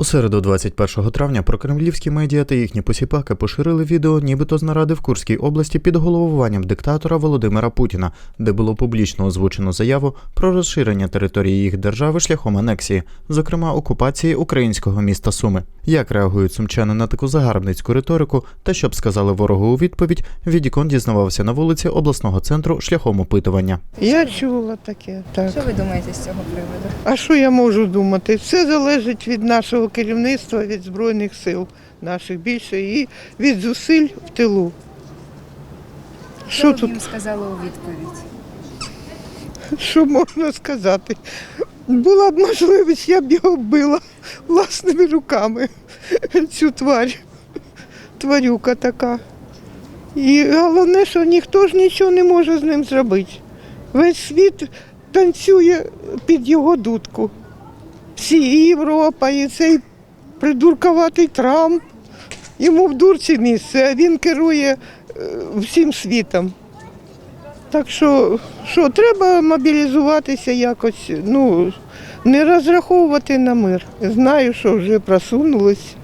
У середу 21 травня прокремлівські медіа та їхні посіпаки поширили відео, нібито з наради в Курській області під головуванням диктатора Володимира Путіна, де було публічно озвучено заяву про розширення території їх держави шляхом анексії, зокрема окупації українського міста Суми. Як реагують сумчани на таку загарбницьку риторику та що б сказали ворогу у відповідь, Відікон дізнавався на вулиці обласного центру шляхом опитування. Я чула таке, так. Що ви думаєте з цього приводу? А що я можу думати? Все залежить від нашого керівництва, від Збройних сил наших більше і від зусиль в тилу. Що Що тут, їм сказали у відповідь? що можна сказати? Була б можливість, я б його била власними руками. Цю тварь. Тварюка така. І головне, що ніхто ж нічого не може з ним зробити. Весь світ танцює під його дудку. Всі Європа, і цей придурковатий Трамп. Йому в дурці місце, а він керує е, всім світом. Так що, що треба мобілізуватися якось, ну, не розраховувати на мир. Знаю, що вже просунулись.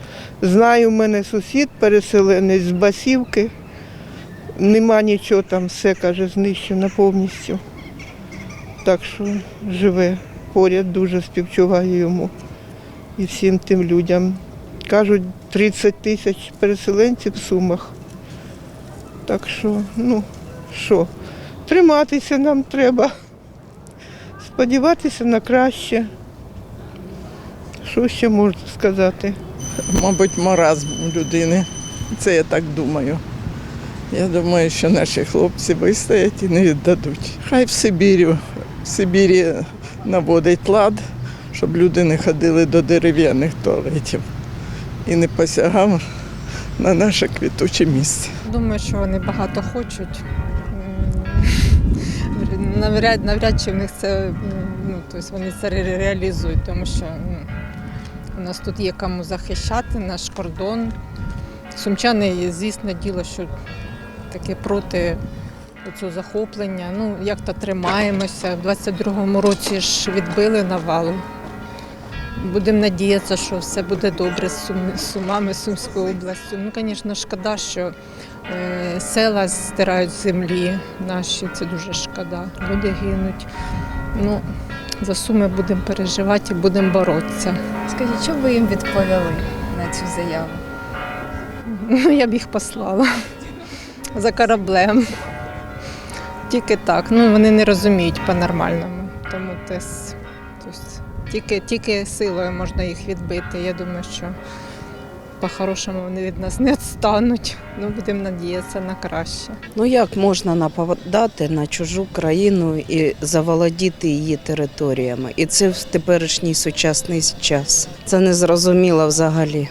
Знаю, в мене сусід переселенець з Басівки. Нема нічого там, все каже, знищено повністю. Так що живе поряд, дуже співчуваю йому і всім тим людям. Кажуть, 30 тисяч переселенців в Сумах. Так що, ну, що, триматися нам треба, сподіватися на краще. Що ще можна сказати? мабуть, маразм людини. Це я так думаю. Я думаю, що наші хлопці вистоять і не віддадуть. Хай в Сибірі, в Сибірі наводить лад, щоб люди не ходили до дерев'яних туалетів і не посягав на наше квітуче місце. Думаю, що вони багато хочуть. Навряд, навряд чи в них це ну, тобто вони це ре- реалізують, тому що ну, у нас тут є кому захищати наш кордон. Сумчани, звісно, діло, що таке проти цього захоплення. Ну, як то тримаємося. В 22-му році ж відбили навалу. Будемо надіятися, що все буде добре з Сумами, з Сумською областю. Ну, звісно, шкода, що е, села стирають з землі наші, це дуже шкода. Люди гинуть. Ну, за суми будемо переживати і будемо боротися. Скажіть, що ви їм відповіли на цю заяву? Ну, я б їх послала за кораблем. Тільки так. Ну, вони не розуміють по-нормальному. Тому тес, тільки, тільки силою можна їх відбити. Я думаю, що по-хорошому вони від нас не відстануть. Ну, будемо надіятися на краще. Ну як можна нападати на чужу країну і заволодіти її територіями? І це в теперішній сучасний час. Це незрозуміло взагалі.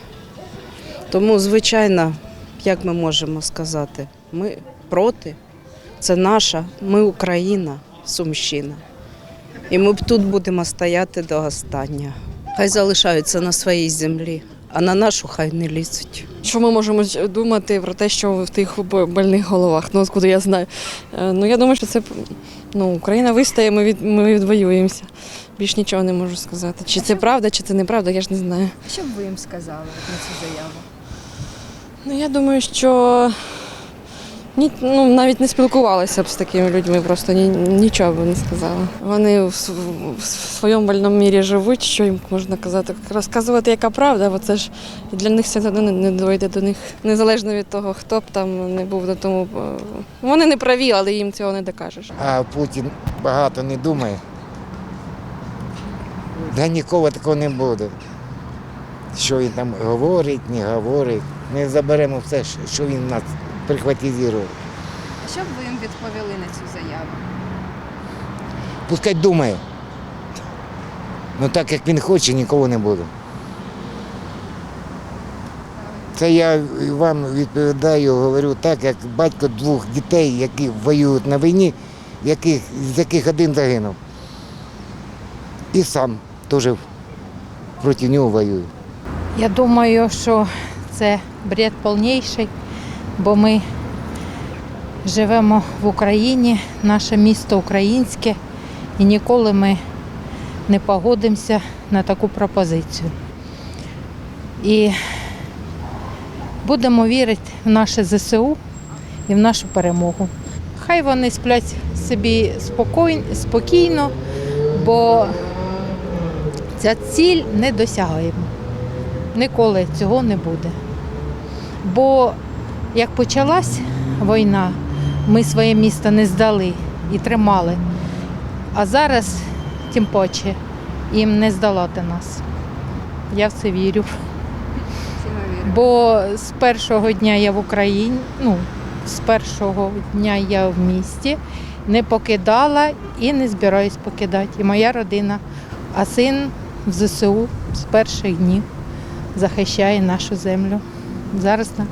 Тому, звичайно, як ми можемо сказати, ми проти. Це наша, ми Україна, Сумщина. І ми тут будемо стояти до останнього. Хай залишаються на своїй землі, а на нашу хай не лізуть. Що ми можемо думати про те, що в тих больних головах? Ну, откуда я знаю. Е, Ну, я думаю, що це ну, Україна вистає, ми, від, ми відвоюємося. Більш нічого не можу сказати. Чи це правда, чи це неправда, я ж не знаю. Що б ви їм сказали на цю заяву? Ну, я думаю, що ні, ну, навіть не спілкувалися б з такими людьми, просто ні, нічого б не сказала. Вони в, с- в своєму больному мірі живуть, що їм можна казати. Розказувати, яка правда, бо це ж для них все одно не, дойде до них. Незалежно від того, хто б там не був до тому. е, Вони не праві, але їм цього не докажеш. А Путін багато не думає. Да ніколи такого не буде. Що він там говорить, не говорить. Ми заберемо все, що він нас прихватизував. Що б ви їм відповіли на цю заяву? Пускай думає. Ну так як він хоче, ніколи не буде. Це я вам відповідаю, говорю так, як батько двох дітей, які воюють на війні, яких, з яких один загинув. І сам теж проти нього воюю. Я думаю, що це бред повніший, бо ми живемо в Україні, наше місто українське, і ніколи ми не погодимося на таку пропозицію. І будемо вірити в наше ЗСУ і в нашу перемогу. Хай вони сплять собі спокійно, бо ця ціль недосягаємо. Ніколи цього не буде. Бо як почалась війна, ми своє місто не здали і тримали. А зараз, тим паче, їм не здолати нас. Я в це вірю. Бо з першого дня я в Україні, ну, з першого дня я в місті, не покидала і не збираюсь покидати. І моя родина, а син в ЗСУ з перших днів захищає нашу землю. Зараз на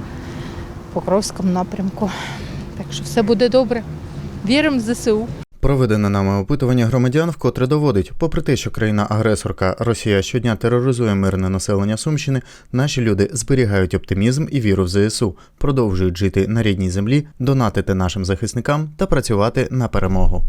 Покровському напрямку. Так що все буде добре. Віримо в ЗСУ. Проведене нами опитування громадян вкотре доводить, попри те, що країна-агресорка Росія щодня тероризує мирне населення Сумщини, наші люди зберігають оптимізм і віру в ЗСУ, продовжують жити на рідній землі, донатити нашим захисникам та працювати на перемогу.